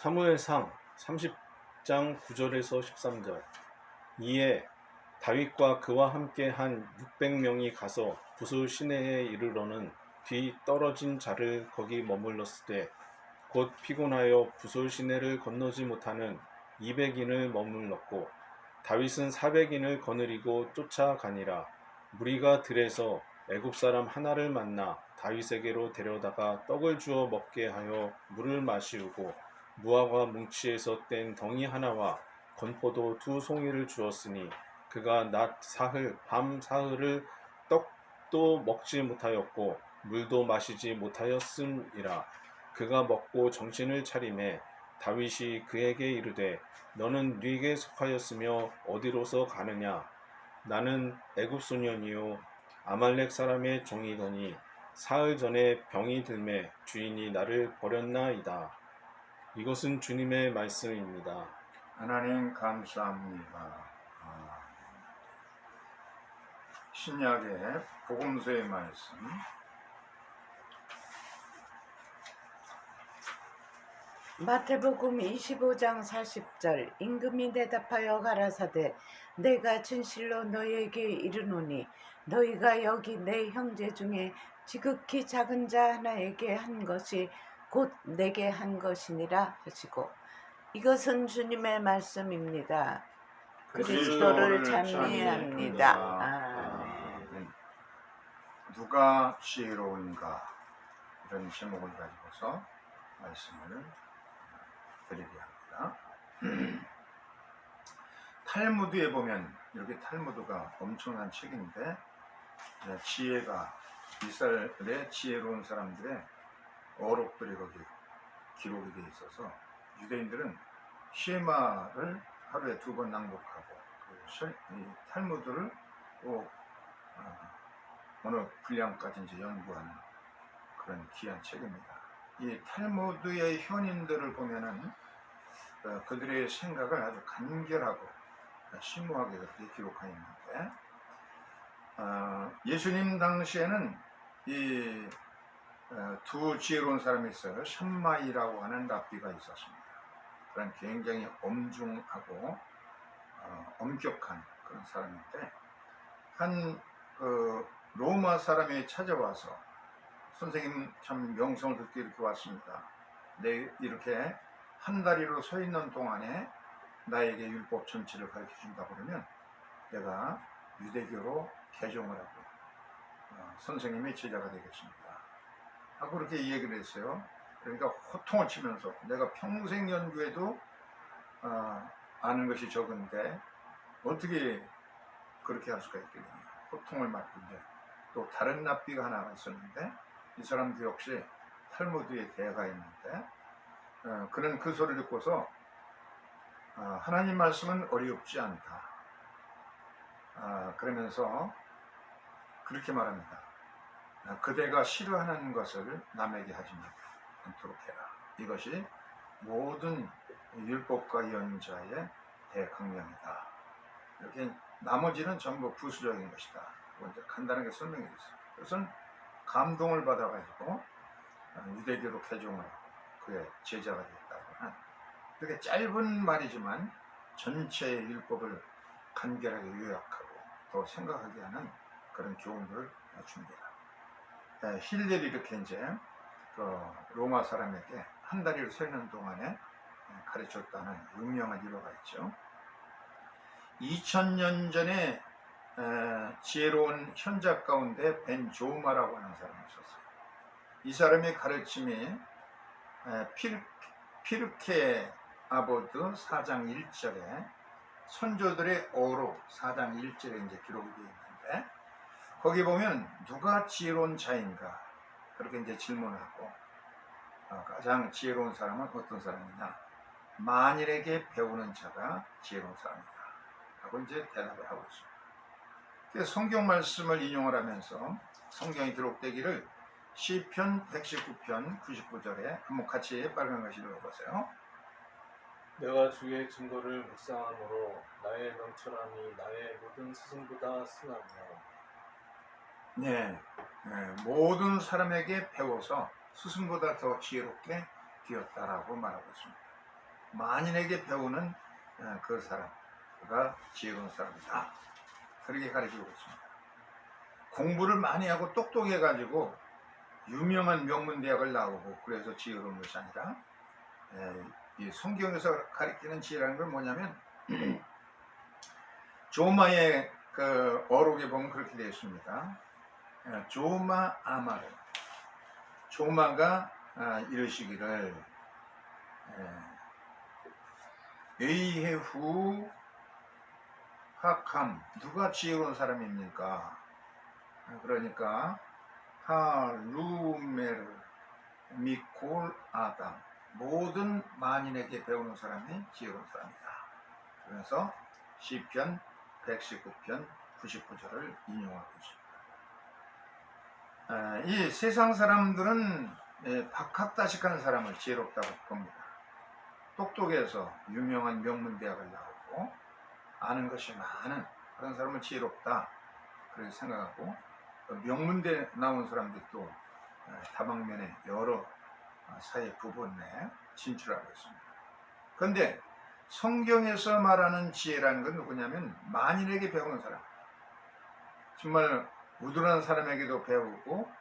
사무엘상 30장 9절에서 13절. 이에 다윗과 그와 함께 한 600명이 가서 부수 시내에 이르러는 뒤 떨어진 자를 거기 머물렀을 때 곧 피곤하여 부솔 시내를 건너지 못하는 200인을 머물렀고 다윗은 400인을 거느리고 쫓아가니라. 무리가 들에서 애굽 사람 하나를 만나 다윗에게로 데려다가 떡을 주어 먹게 하여 물을 마시우고 무화과 뭉치에서 뗀 덩이 하나와 건포도 두 송이를 주었으니 그가 낮 사흘 밤 사흘을 떡도 먹지 못하였고 물도 마시지 못하였음이라 그가 먹고 정신을 차림에 다윗이 그에게 이르되 너는 네게 속하였으며 어디로서 가느냐? 나는 애굽 소년이요. 아말렉 사람의 종이더니 사흘 전에 병이 들매 주인이 나를 버렸나이다 이것은 주님의 말씀입니다. 하나님 감사합니다. 아, 신약의 복음서의 말씀 마태복음 25장 40절 임금이 대답하여 가라사대 내가 진실로 너희에게 이르노니 너희가 여기 내 형제 중에 지극히 작은 자 하나에게 한 것이 곧 내게 한 것이니라 하시고 이것은 주님의 말씀입니다. 그리스도를 찬미합니다. 누가 지혜로운가 이런 제목을 가지고서 말씀을 드리게 합니다. 탈무드에 보면 이렇게 탈무드가 엄청난 책인데 네, 지혜가 이스라엘의 지혜로운 사람들의 어록들이 거기 기록이 되어 있어서 유대인들은 쉐마를 하루에 두 번 낭독하고 그 탈무드를 또 어, 어느 분량까지 연구하는 그런 귀한 책입니다. 이 탈무드의 현인들을 보면은 어, 그들의 생각을 아주 간결하고 심오하게 그렇게 기록하여 있는데 어, 예수님 당시에는 이 어, 두 지혜로운 사람이 있어요. 샴마이라고 하는 랍비가 있었습니다. 그런 굉장히 엄중하고 어, 엄격한 그런 사람인데 한 그, 로마 사람이 찾아와서 선생님 참 명성을 듣게 이렇게 왔습니다. 내 이렇게 한 다리로 서 있는 동안에 나에게 율법 전체를 가르쳐 준다고 그러면 내가 유대교로 개종을 하고 어, 선생님의 제자가 되겠습니다. 하고 그렇게 얘기를 했어요. 그러니까 호통을 치면서 내가 평생 연구해도 어, 아는 것이 적은데 어떻게 그렇게 할 수가 있겠느냐. 호통을 맞고 이제 또 다른 납비가 하나가 있었는데 이 사람도 역시 탈무드의 대가 있는데 어, 그는 그 소리를 듣고서 어, 하나님 말씀은 어렵지 않다. 아, 그러면서 그렇게 말합니다. 아, 그대가 싫어하는 것을 남에게 하지 않도록 해라. 이것이 모든 율법과 연자의 대강령이다. 이렇게 나머지는 전부 부수적인 것이다. 먼저 간단하게 설명해 줬어요. 그것은 감동을 받아가지고 유대교로 개종을 하고 그의 제자가 됐다고 하는 그렇게 짧은 말이지만 전체의 율법을 간결하게 요약하고 더 생각하게 하는 그런 교훈들을 줍니다. 네, 힐렐이 이렇게 이제 그 로마 사람에게 한 다리를 서 있는 동안에 가르쳤다는 유명한 일화가 있죠. 2000년 전에 에, 지혜로운 현자 가운데 벤 조마라고 하는 사람이 있었어요. 이 사람의 가르침이 피르케 아보드 4장 1절에 선조들의 어로 4장 1절에 이제 기록이 되어 있는데 거기 보면 누가 지혜로운 자인가 그렇게 이제 질문하고 어, 가장 지혜로운 사람은 어떤 사람이냐 만일에게 배우는 자가 지혜로운 사람이다 라고 이제 대답을 하고 있습니다. 성경 말씀을 인용을 하면서 성경이 기록되기를 시편 119편 99절에 한번 같이 빨간 글씨 읽어보세요. 내가 주의 증거를 묵상함으로 나의 명철함이 나의 모든 스승보다 승하며 네, 네, 모든 사람에게 배워서 스승보다 더 지혜롭게 되었다라고 말하고 있습니다. 만인에게 배우는 어, 그 사람가 지혜로운 사람이다. 그렇게 가르치고 있습니다. 공부를 많이 하고 똑똑해가지고 유명한 명문대학을 나오고 그래서 지혜로운 것이 아니라 에, 이 성경에서 가르치는 지혜라는 건 뭐냐면 조마의 그 어록에 보면 그렇게 되어 있습니다. 에, 조마 아마르 조마가 아, 이르시기를 에, 에이헤후 학함 누가 지혜로운 사람입니까? 그러니까 하루메르 미콜 아담 모든 만인에게 배우는 사람이 지혜로운 사람이다. 그래서 시편 119편 99절을 인용하고 있습니다. 아, 이 세상 사람들은 예, 박학다식한 사람을 지혜롭다고 봅니다. 똑똑해서 유명한 명문대학을 나오고 아는 것이 많은 그런 사람을 지혜롭다 그렇게 생각하고 또 명문대 나온 사람들이 또 어, 다방면에 여러 어, 사회 부분 내에 진출하고 있습니다. 그런데 성경에서 말하는 지혜라는 건 누구냐면 만인에게 배우는 사람 정말 우둔한 사람에게도 배우고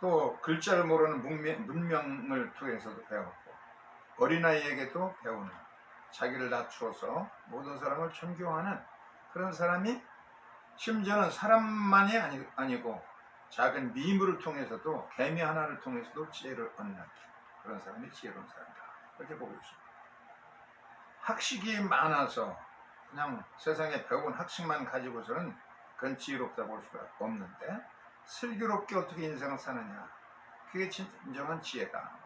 또 글자를 모르는 문명, 문명 을 통해서도 배웠고 어린아이에게도 배우는 자기를 낮추어서 모든 사람을 존경하는 그런 사람이 심지어는 사람만이 아니, 아니고 작은 미물을 통해서도 개미 하나를 통해서도 지혜를 얻는 그런 사람이 지혜로운 사람이다. 그렇게 보고 있습니다. 학식이 많아서 그냥 세상에 배운 학식만 가지고서는 그건 지혜롭다 볼 수가 없는데 슬기롭게 어떻게 인생을 사느냐 그게 진정한 지혜다.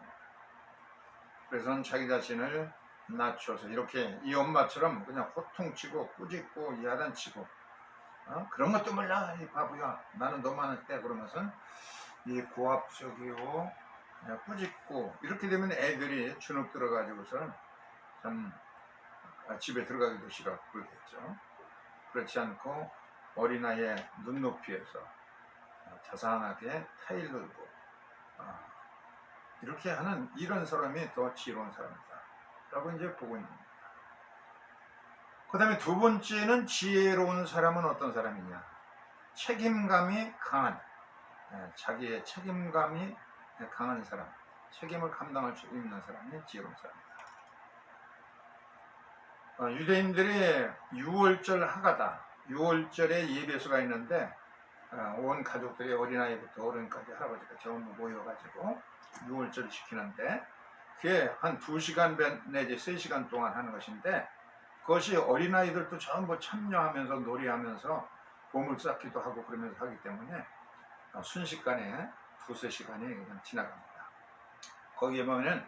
그래서 자기 자신을 낮춰서 이렇게 이 엄마처럼 그냥 호통치고 꾸짖고 야단치고 어? 그런 것도 몰라 이 바보야 나는 너만 때 그러면서 이 고압적이고 예, 꾸짖고 이렇게 되면 애들이 주눅 들어가지고서는 참 아, 집에 들어가기도 싫어 그러겠죠 그렇지 않고 어린아이의 눈높이에서 어, 자상하게 타일 들고 어, 이렇게 하는 이런 사람이 더 지혜로운 사람이다 라고 이제 보고 있는 겁니다. 그 다음에 두 번째는 지혜로운 사람은 어떤 사람이냐? 책임감이 강한 예, 자기의 책임감이 강한 사람 책임을 감당할 수 있는 사람이 지혜로운 사람이다. 어, 유대인들이 6월절 하가다 6월절에 예배소가 있는데 어, 온 가족들이 어린아이부터 어른까지 할아버지가 전부 모여가지고 6월절을 지키는데 그게 한 2시간 내지 3시간 동안 하는 것인데 그것이 어린아이들도 전부 참여하면서 놀이하면서 보물 쌓기도 하고 그러면서 하기 때문에 어, 순식간에 두세 시간이 그냥 지나갑니다. 거기에 보면은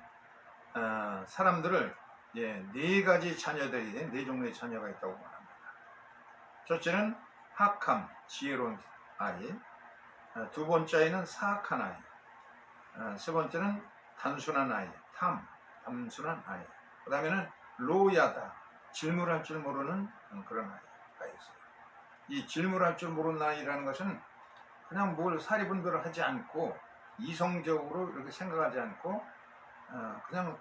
어, 사람들을 예, 네 가지 자녀들이 네 종류의 자녀가 있다고 말합니다. 첫째는 학함, 지혜로운 아이. 어, 두 번째 아이는 사악한 아이. 어, 세 번째는 단순한 아이, 탐, 단순한 아이. 그 다음에는 로야다, 질문할 줄 모르는 그런 아이가 있어요. 이 질문할 줄 모르는 아이라는 것은 그냥 뭘 사리분별을 하지 않고 이성적으로 이렇게 생각하지 않고 어, 그냥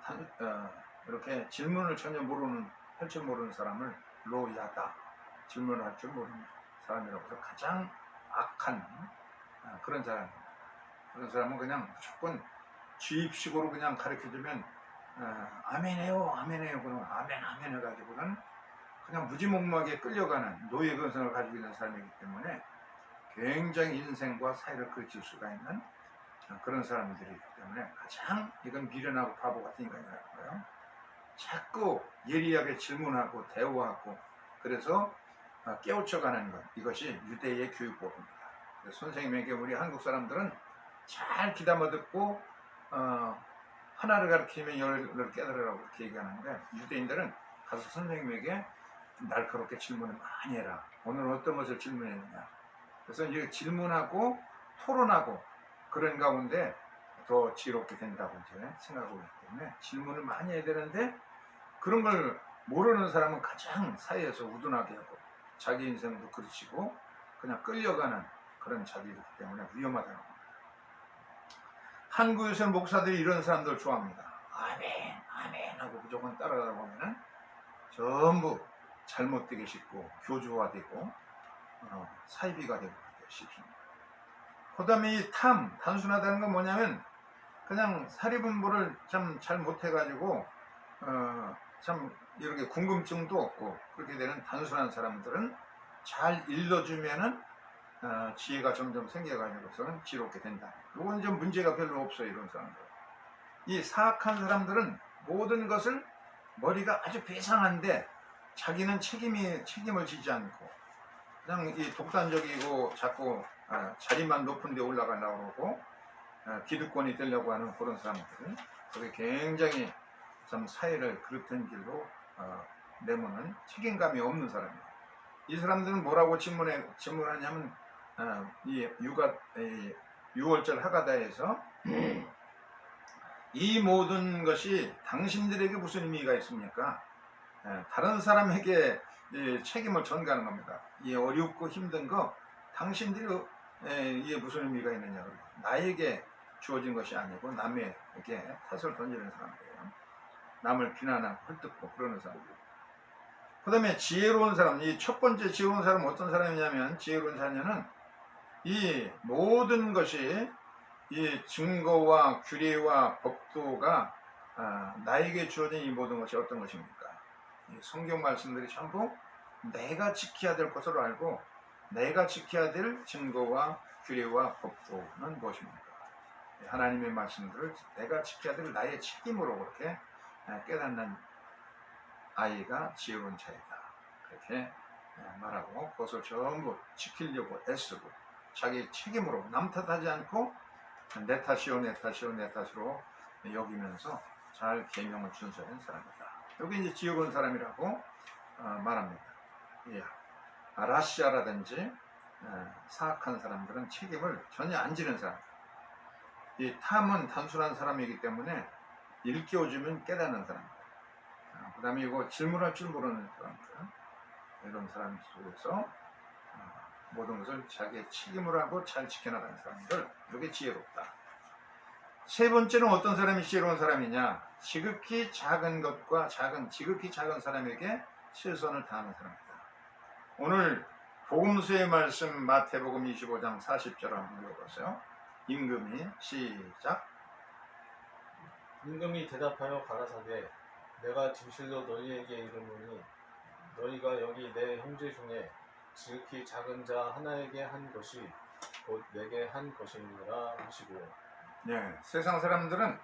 이렇게 질문을 전혀 모르는 할 줄 모르는 사람을 로야다 질문을 할줄 모르는 사람이라고 해서 가장 악한 어, 그런 사람입니다. 그런 사람은 그냥 무조건 주입식으로 그냥 가르쳐주면 어, 아멘해요 아멘해요 그러면 아멘 아멘 해가지고는 그냥 무지몽무하게 끌려가는 노예 근성을 가지고 있는 사람이기 때문에 굉장히 인생과 사회를 그칠 수가 있는 어, 그런 사람들이기 때문에 가장 이건 미련하고 바보 같은 인간이라고요. 자꾸 예리하게 질문하고 대화하고 그래서 어, 깨우쳐가는 것 이것이 유대의 교육법입니다. 선생님에게 우리 한국 사람들은 잘 귀담아 듣고 어, 하나를 가르치면 열을 깨달으라고 그렇게 얘기하는데 유대인들은 가서 선생님에게 날카롭게 질문을 많이 해라. 오늘 어떤 것을 질문했느냐. 그래서 이제 질문하고 토론하고 그런 가운데 더 지롭게 된다고 이제 생각하고 있기 때문에 질문을 많이 해야 되는데 그런 걸 모르는 사람은 가장 사이에서 우둔하게 하고 자기 인생도 그르치고 그냥 끌려가는 그런 자리이기 때문에 위험하다는 겁니다. 한국에서 목사들이 이런 사람들 좋아합니다. 아멘, 아멘 하고 조금 따라가다 보면은 전부 잘못되게 쉽고 교조화되고 어, 사이비가 되고 쉽습니다. 그 다음에 이 탐, 단순하다는 건 뭐냐면 그냥 사리분보를 참 잘 못해가지고 어, 참 이렇게 궁금증도 없고 그렇게 되는 단순한 사람들은 잘 일러주면은 어, 지혜가 점점 생겨가지고서는 지롭게 된다. 이건 좀 문제가 별로 없어요 이런 사람들. 이 사악한 사람들은 모든 것을 머리가 아주 배상한데 자기는 책임이 책임을 지지 않고 그냥 이 독단적이고 자꾸 아, 자리만 높은 데 올라가려고 그러고 아, 기득권이 되려고 하는 그런 사람들은 그게 굉장히 참 사회를 그릇된 길로 어, 내모는 책임감이 없는 사람이에요. 이 사람들은 뭐라고 질문해 질문하냐면 어, 이 육아 이 6월절 하가다에서 이 모든 것이 당신들에게 무슨 의미가 있습니까? 예, 다른 사람에게 이 책임을 전가하는 겁니다. 이 어렵고 힘든 거 당신들이 예, 이게 무슨 의미가 있느냐. 나에게 주어진 것이 아니고 남에게 탓을 던지는 사람들이에요. 남을 비난하고 헐뜯고 그러는 사람들. 그 다음에 지혜로운 사람, 이 첫 번째 지혜로운 사람은 어떤 사람이냐면 지혜로운 자녀는 이 모든 것이 이 증거와 규례와 법도가 아, 나에게 주어진 이 모든 것이 어떤 것입니까? 이 성경 말씀들이 전부 내가 지켜야 될 것으로 알고 내가 지켜야 될 증거와 규례와 법도는 무엇입니까? 하나님의 말씀들을 내가 지켜야 될 나의 책임으로 그렇게 아, 깨닫는 아이가 지혜로운 자이다. 그렇게 아, 말하고 그것을 전부 지키려고 애쓰고 자기 책임으로 남 탓하지 않고 내 탓이요 내 탓이요 내 탓으로 여기면서 잘 계명을 준수하는 사람이다. 여기 이제 지혜로운 사람이라고 어, 말합니다. 예. 아, 라시아라든지 어, 사악한 사람들은 책임을 전혀 안 지는 사람. 이 탐은 단순한 사람이기 때문에 일깨워주면 깨닫는 사람입니다. 그 다음에 이거 질문할 줄 모르는 사람들. 이런 사람 속에서 어, 모든 것을 자기의 책임으로 하고 잘 지켜나가는 사람들. 이게 지혜롭다. 세 번째는 어떤 사람이 지혜로운 사람이냐? 지극히 작은 것과 작은, 지극히 작은 사람에게 최선을 다하는 사람이다. 오늘 복음서의 말씀 마태복음 25장 40절 한번 읽어보세요. 임금이 시작. 임금이 대답하여 가라사대 내가 진실로 너희에게 이르노니 너희가 여기 내 형제 중에 지극히 작은 자 하나에게 한 것이 곧 내게 한 것이니라 하시고 네, 세상 사람들은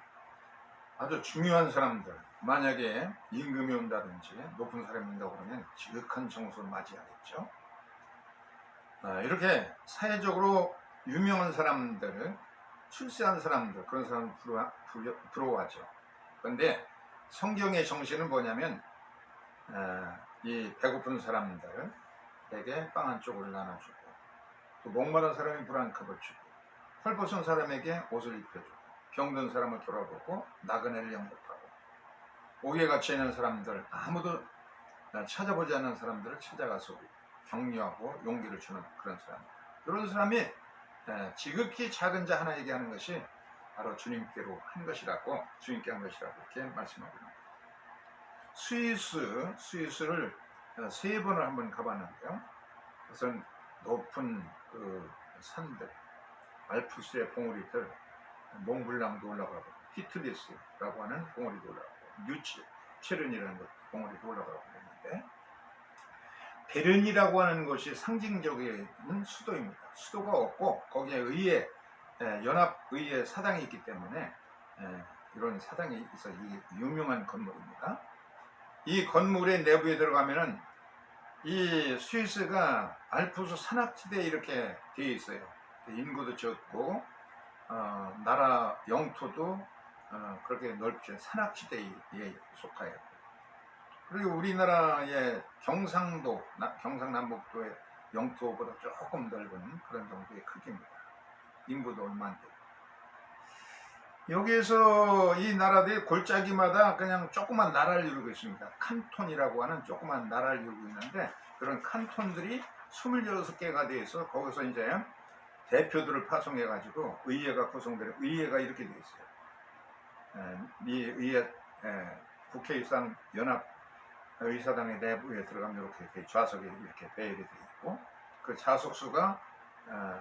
아주 중요한 사람들, 만약에 임금이 온다든지 높은 사람이 온다고 그러면 지극한 정수를 맞이하겠죠. 아, 이렇게 사회적으로 유명한 사람들, 출세한 사람들, 그런 사람 부러워, 부러- 부러워하죠. 그런데 성경의 정신은 뭐냐면, 아, 이 배고픈 사람들에게 빵 한 쪽을 나눠주고, 또 목마른 사람이 물한 컵을 주고, 헐벗은 사람에게 옷을 입혀주고 병든 사람을 돌아보고 나그네를 영접하고 옥에 갇혀 있는 사람들 아무도 찾아보지 않는 사람들을 찾아가서 격려하고 용기를 주는 그런 사람 그런 사람이 에, 지극히 작은 자 하나에게 하는 것이 바로 주님께로 한 것이라고 주님께 한 것이라고 이렇게 말씀하고 있습니다 스위스 스위스를 어, 세 번을 한번 가봤는데요. 그것은 높은 그 산들 알프스의 봉우리들, 몽블랑도 올라가고, 히틀리스라고 하는 봉우리도 올라가고, 뉴치, 체른이라는 것, 봉우리도 올라가고 있는데, 베른이라고 하는 것이 상징적인 수도입니다. 수도가 없고, 거기에 의회, 에, 연합의회 사당이 있기 때문에, 에, 이런 사당이 있어 이 유명한 건물입니다. 이 건물의 내부에 들어가면은 이 스위스가 알프스 산악지대에 이렇게 되어 있어요. 인구도 적고 어, 나라 영토도 어, 그렇게 넓지 산악지대에 속하여 그리고 우리나라의 경상도 나- 경상남북도의 영토보다 조금 넓은 그런 정도의 크기입니다. 인구도 얼마인데 여기에서 이 나라들이 골짜기마다 그냥 조그만 나라를 이루고 있습니다. 칸톤이라고 하는 조그만 나라를 이루고 있는데 그런 칸톤들이 26개가 되어 있어 거기서 이제 대표들을 파송해 가지고 의회가 구성되는 의회가 이렇게 되어 있어요. 에, 이 의회 에, 국회의상 연합 의사당의 내부에 들어가면 이렇게 돼, 좌석에 이렇게 배열이 되어 있고 그 좌석 수가 어,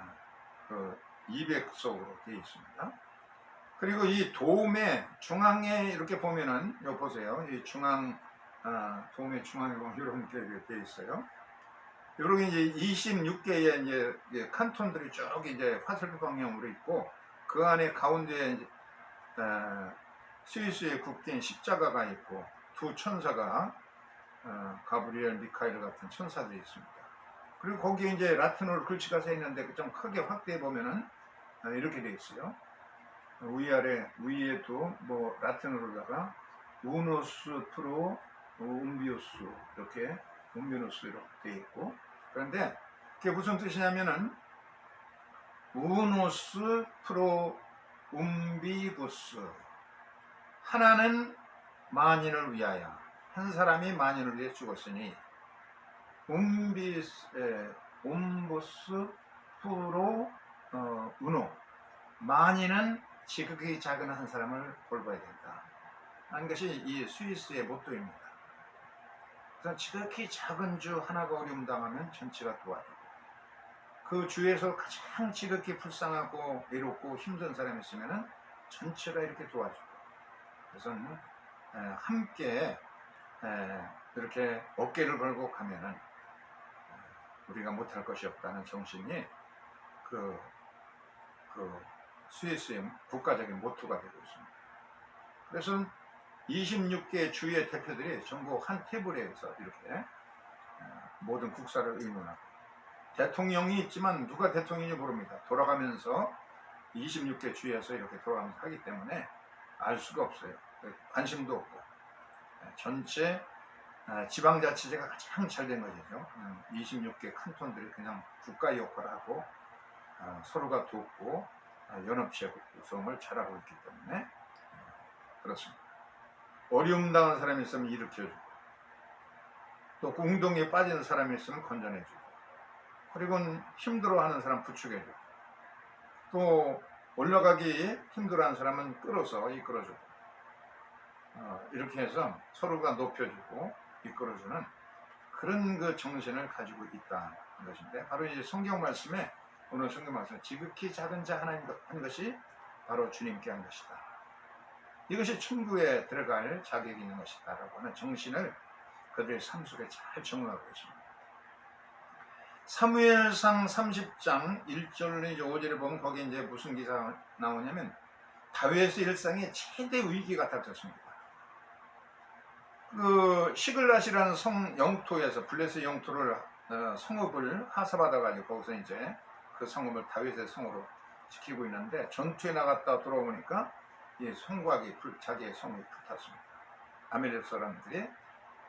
그 200석으로 되어 있습니다. 그리고 이 도움의 중앙에 이렇게 보면은 요 보세요. 이 중앙 아, 도움의 중앙에 보면 이렇게 되어 있어요. 이렇게 이제 26개의 이제 칸톤들이 쭉 이제 화살표 방향으로 있고 그 안에 가운데 이제 어, 스위스의 국기인 십자가가 있고 두 천사가 어, 가브리엘, 미카엘 같은 천사들이 있습니다. 그리고 거기에 이제 라틴어로 글씨가 써 있는데 그좀 크게 확대해 보면은 어, 이렇게 되어 있어요. 위아래 위에도 뭐 라틴어로다가 우노스 프로 움비우스 이렇게 움비누스 이렇게 되어 있고 그런데 그게 무슨 뜻이냐면은 우노스 프로 움비부스 하나는 만인을 위하여 한 사람이 만인을 위해 죽었으니 움비스 에, 움부스 프로 어, 우노 만인은 지극히 작은 한 사람을 돌봐야 된다. 하는 것이 이 스위스의 모토입니다. 그래서 지극히 작은 주 하나가 어려움 당하면 전체가 도와주고 그 주에서 가장 지극히 불쌍하고 외롭고 힘든 사람이 있으면은 전체가 이렇게 도와주고. 그래서 에, 함께 에, 이렇게 어깨를 걸고 가면은 에, 우리가 못할 것이 없다는 정신이 그, 그 스위스의 국가적인 모토가 되고 있습니다. 그래서 26개 주의 대표들이 전부 한 테이블에서 이렇게 어, 모든 국사를 의논하고 대통령이 있지만 누가 대통령인지 모릅니다. 돌아가면서 26개 주에서 이렇게 돌아가면서 하기 때문에 알 수가 없어요. 관심도 없고 예, 전체 아, 지방자치제가 가장 잘 된 거죠. 26개 칸톤들이 그냥 국가 역할을 하고 아, 서로가 돕고 아, 연합체 구성을 잘하고 있기 때문에 어, 그렇습니다. 어려움 당한 사람이 있으면 일으켜주고 또 공동에 빠진 사람이 있으면 건져내주고 그리고 힘들어하는 사람 부축해주고 또 올라가기 힘들어하는 사람은 끌어서 이끌어주고 어, 이렇게 해서 서로가 높여주고 이끌어주는 그런 그 정신을 가지고 있다는 것인데 바로 이제 성경 말씀에 오늘 성경 말씀 지극히 작은 자 하나님 한 것이 바로 주님께 한 것이다. 이것이 천국에 들어갈 자격이 있는 것이다라고 하는 정신을 그들의 삶 속에 잘 적응하고 있습니다. 사무엘상 30장 1절 5절에 보면 거기 이제 무슨 기사가 나오냐면 다윗의 일상에 최대 위기가 닥쳤습니다. 그 시글라시라는 성 영토에서 블레스 영토를 어, 성읍을 하사받아 가지고 거기서 이제 그 성읍을 다윗의 성으로 지키고 있는데 전투에 나갔다 돌아오니까 이 성곽이 불, 자기의 성이 불탔습니다. 아멜렉 사람들이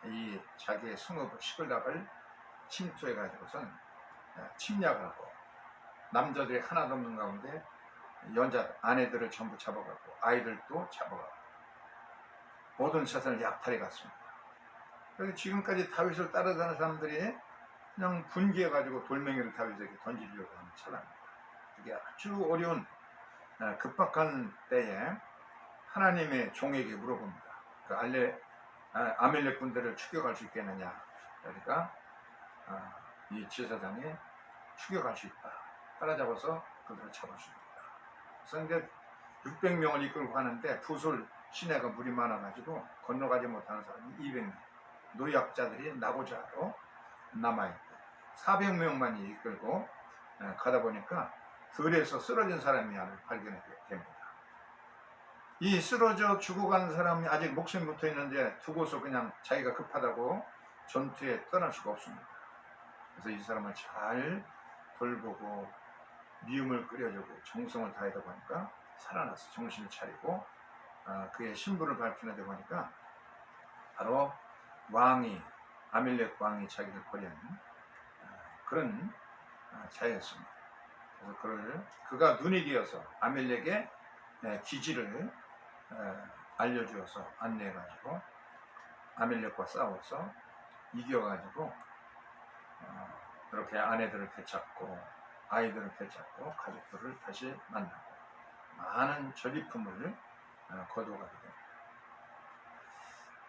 이 자기의 성읍 시글락을 침투해 가지고선 침략하고 남자들이 하나도 없는 가운데 연자 아내들을 전부 잡아가고 아이들도 잡아가고 모든 세상을 약탈해 갔습니다. 그래서 지금까지 다윗을 따라가는 사람들이 그냥 분기해 가지고 돌멩이를 다윗에게 던지려고 하는 차랍니다. 그게 아주 어려운 아, 급박한 때에 하나님의 종에게 물어봅니다. 그 알레, 아, 아멜렉 군대를 추격할 수 있겠느냐? 그러니까 아, 이 제사장이 추격할 수 있다. 따라잡아서 그들을 잡을 수 있다. 그래서 이제 600명을 이끌고 가는데 부술 시내가 물이 많아가지고 건너가지 못하는 사람이 200명. 노약자들이 나고자로 남아있고 400명만이 이끌고 에, 가다 보니까 들에서 쓰러진 사람이 하나 발견하게 됩니다. 이 쓰러져 죽어가는 사람이 아직 목숨이 붙어 있는데 두고서 그냥 자기가 급하다고 전투에 떠날 수가 없습니다. 그래서 이 사람을 잘 돌보고 미움을 끓여주고 정성을 다하다 보니까 살아나서 정신을 차리고 아, 그의 신부를 밝히는 데 보니까 바로 왕이 아멜렉 왕이 자기를 버리는 아, 그런 아, 자였습니다. 그래서 그를 그가 눈이 되어서 아멜렉의 에, 기지를 에, 알려주어서 안내해가지고 아멜렉과 싸워서 이겨가지고 어, 그렇게 아내들을 되찾고 아이들을 되찾고 가족들을 다시 만나고 많은 전리품을 어, 거둬가게 됩니다.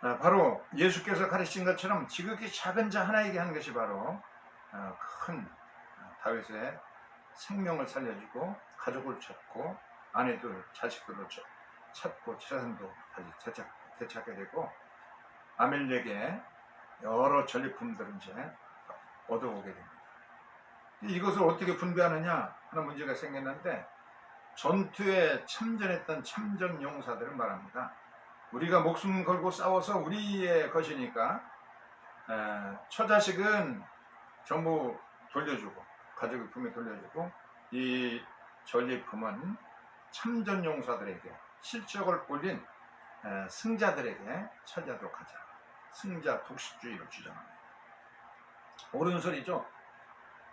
아, 바로 예수께서 가르친 것처럼 지극히 작은 자 하나에게 한 것이 바로 어, 큰 다윗의 생명을 살려주고 가족을 찾고 아내들 자식들을 찾- 찾고 재산도 다시 되찾, 되찾게 되고 아멜렉의 여러 전리품들을 이제 얻어오게 됩니다. 이것을 어떻게 분배하느냐 하는 문제가 생겼는데 전투에 참전했던 참전 용사들을 말합니다. 우리가 목숨 걸고 싸워서 우리의 것이니까 에, 처자식은 전부 돌려주고 가족의 품에 돌려주고 이 전리품은 참전 용사들에게 실적을 올린 에, 승자들에게 처리하도록 하자. 승자 독식주의를 주장합니다. 옳은 소리죠.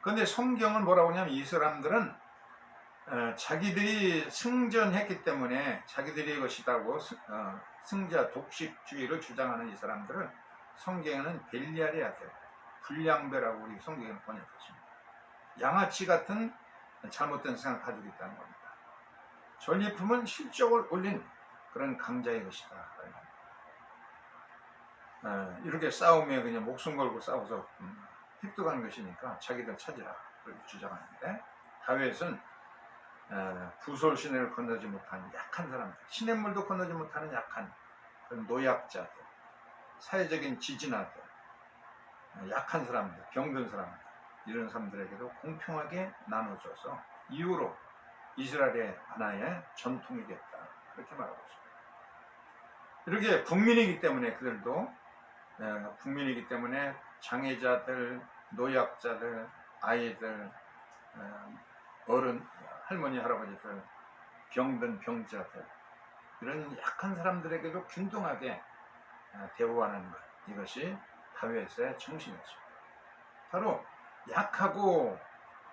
그런데 성경은 뭐라고 하냐면 이 사람들은 어, 자기들이 승전했기 때문에 자기들의 것이라고 승- 어, 승자 독식주의를 주장하는 이 사람들을 성경에는 벨리알의 아들, 불량배라고 우리 성경에 번역했습니다. 양아치 같은 잘못된 생각 가지고 있다는 겁니다. 전리품은 실적을 올린 그런 강자의 것이다. 어, 이렇게 싸우면 그냥 목숨 걸고 싸워서 음, 획득하는 것이니까 자기들 찾으라 그렇게 주장하는데 다윗은 어, 부솔 시내를 건너지 못하는 약한 사람들, 시냇물도 건너지 못하는 약한 그런 노약자들, 사회적인 지진아들, 어, 약한 사람들, 병든 사람들 이런 사람들에게도 공평하게 나눠줘서 이후로 이스라엘의 하나의 전통이겠다 그렇게 말하고 있습니다. 이렇게 국민이기 때문에 그들도 어, 국민이기 때문에 장애자들, 노약자들, 아이들, 어, 어른, 할머니, 할아버지들, 병든 병자들 이런 약한 사람들에게도 균등하게 어, 대우하는 것 이것이 다윗의 정신이었습니다. 바로 약하고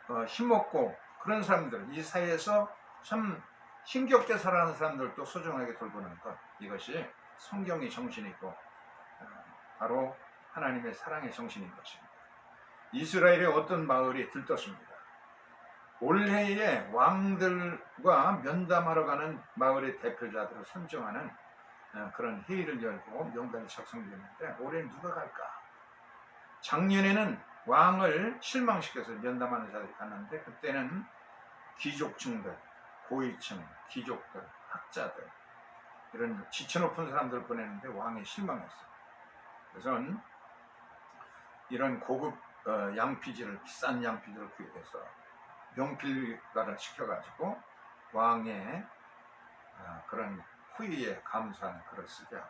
어, 힘없고 그런 사람들 이 사회에서 참 힘겹게 살아가는 사람들도 소중하게 돌보는 것 이것이 성경의 정신이고 어, 바로 하나님의 사랑의 정신인 것입니다. 이스라엘의 어떤 마을이 들떴습니다. 올해에 왕들과 면담하러 가는 마을의 대표자들을 선정하는 어, 그런 회의를 열고 명단이 작성되었는데 올해는 누가 갈까? 작년에는 왕을 실망시켜서 면담하는 자들이 갔는데 그때는 귀족층들, 고위층, 귀족들, 학자들 이런 지체 높은 사람들을 보냈는데 왕이 실망했어요. 그래서 이런 고급 어, 양피지를 비싼 양피지를 구입해서 명필가를 시켜가지고 왕의 어, 그런 후위에 감사하는 글을 쓰게 하고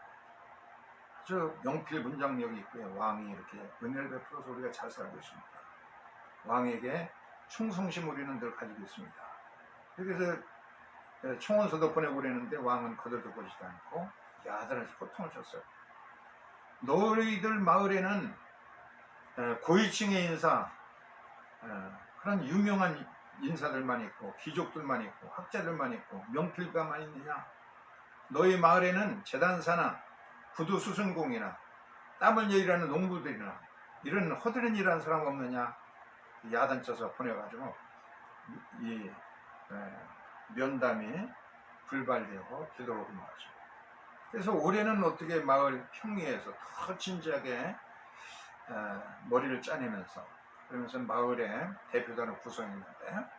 아주 명필 문장력이 있고요. 왕이 이렇게 은혜를 베풀어서 우리가 잘 살고 있습니다. 왕에게 충성심 우리는 늘 가지고 있습니다. 그래서 총원서도 보내고 그랬는데 왕은 거들떠 보지도 않고 야단에서 고통을 줬어요. 너희들 마을에는 에, 고위층의 인사, 에, 그런 유명한 인사들만 있고 귀족들만 있고 학자들만 있고 명필가만 있느냐? 너희 마을에는 재단사나 구두 수선공이나 땀을 일하는 농부들이나 이런 허드렛 일하는 사람 없느냐? 야단 쳐서 보내가지고 이 에, 면담이 불발되고 되도록 말하죠. 그래서 올해는 어떻게 마을 평리에서 더 진지하게 에, 머리를 짜내면서 그러면서 마을의 대표단을 구성했는데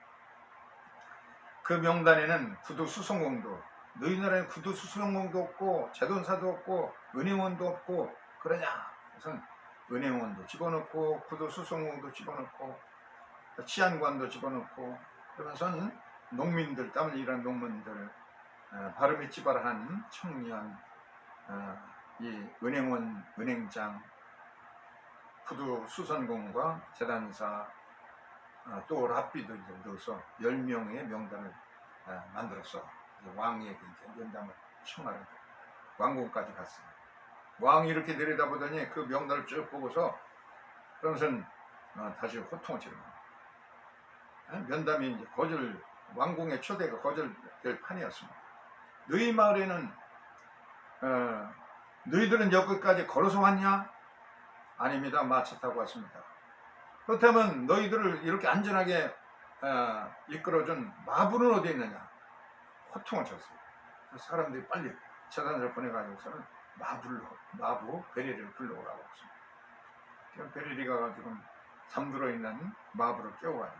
그 명단에는 구두 수송공도 너희 나라에 구두 수송공도 없고 재돈사도 없고 은행원도 없고 그러냐? 그래서 은행원도 집어넣고 구두 수송공도 집어넣고 치안관도 집어넣고 그러면서 농민들 땀을 일하는 농민들 어, 발음이 찌발한 청년 어, 이 은행원 은행장 구두 수선공과 재단사 어, 또 랍비도 이제 넣어서 10명의 명단을 어, 만들어서 왕에게 이제 면담을 청하는. 왕궁까지 갔어요. 왕이 이렇게 내려다보더니 그 명단을 쭉 보고서 그러면서 어, 다시 호통을 치는 거예요. 어, 면담이 이제 거절 왕궁의 초대가 거절될 판이었습니다. 너희 마을에는 어, 너희들은 여기까지 걸어서 왔냐? 아닙니다. 마차 타고 왔습니다. 그렇다면 너희들을 이렇게 안전하게 어, 이끌어준 마부는 어디 있느냐? 호통을 쳤어요. 사람들이 빨리 재단을 보내가지고서는 마불로 마부 베리를 불러오라고 했습니다. 그럼 베리리가 지금 잠들어 있는 마부를 깨워가요.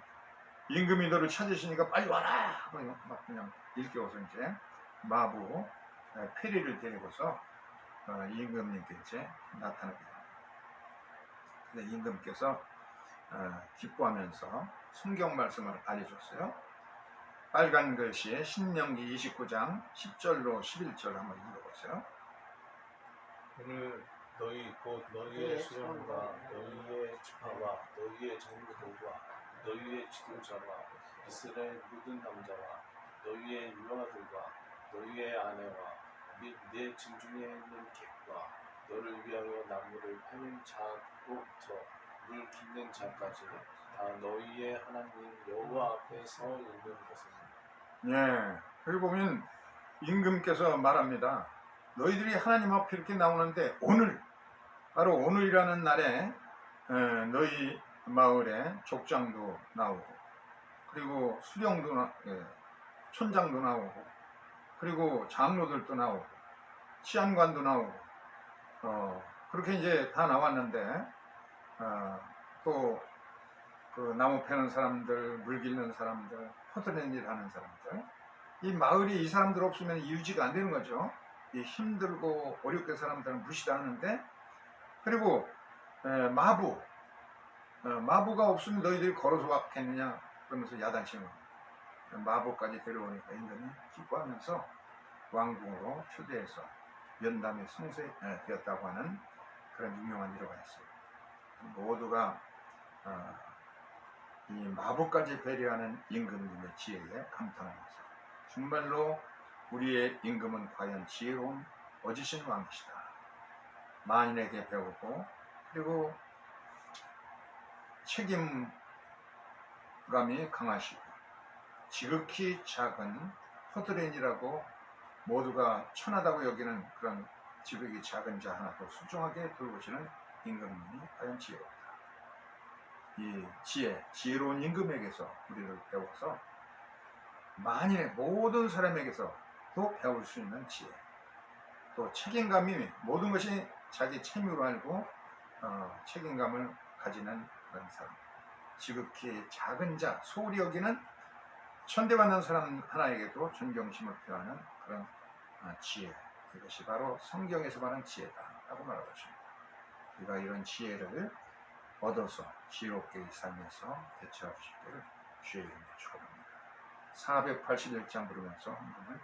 임금이 너를 찾으시니까 빨리 와라 하고 막 그냥 일깨워서 이제 마부 에, 페리를 데리고서 어, 임금님께 이제 나타나게 됩니다. 근데 임금께서 어, 기뻐하면서 성경 말씀을 알려줬어요. 빨간 글씨에 신명기 29장 10절로 11절 한번 읽어보세요. 오늘 너희 곧 너희의 수령과 너희의 지파와 너희의 정부들과 너희의 지도자와 이스라엘 모든 남자와 너희의 유아들과 너희의 아내와 및내 진중에 있는 객과 너를 위하여 나무를 파는 자 로부터 물 깃는 자까지 다 너희의 하나님 여호와 앞에 서 있는 것입니다. 예, 여기 보면 임금께서 말합니다. 너희들이 하나님 앞에 이렇게 나오는데 오늘 바로 오늘이라는 날에 에, 너희 마을에 족장도 나오고 그리고 수령도 나, 예, 촌장도 나오고 그리고 장로들도 나오고 치안관도 나오고 어, 그렇게 이제 다 나왔는데 어, 또그 나무 패는 사람들, 물 깃는 사람들, 허드렛 일 하는 사람들 이 마을이 이 사람들 없으면 유지가 안 되는 거죠. 이 힘들고 어렵게 사람들은 무시당하는데 그리고 에, 마부 어, 마부가 없으면 너희들이 걸어서 왔겠느냐 그러면서 야단치는. 마부까지 데려오니까 임금이 기뻐하면서 왕궁으로 초대해서 면담의 성세되었다고 하는 그런 유명한 일화가 있어요. 모두가 어, 이 마부까지 배려하는 임금님의 지혜에 감탄하면서 정말로 우리의 임금은 과연 지혜로운 어지신 왕이시다. 만인에게 배우고 그리고 책임감이 강하시고 지극히 작은 허드렛이라고 모두가 천하다고 여기는 그런 지극히 작은 자 하나도 순종하게 돌보시는 임금님이 과연 지혜롭다. 이 지혜, 지혜로운 임금에게서 우리를 배워서 만인의 모든 사람에게서 또 배울 수 있는 지혜, 또 책임감이 모든 것이 자기 책임으로 알고 어, 책임감을 가지는 그런 사람, 지극히 작은 자, 소홀히 여기는 천대받는 사람 하나에게도 존경심을 표하는 그런 어, 지혜, 이것이 바로 성경에서 말하는 지혜다라고 말하고 있습니다. 우리가 이런 지혜를 얻어서 지혜롭게 이 삶에서 대처할 수 있기를 주의 이름으로 축원합니다. 481장 부르면서 한 번을.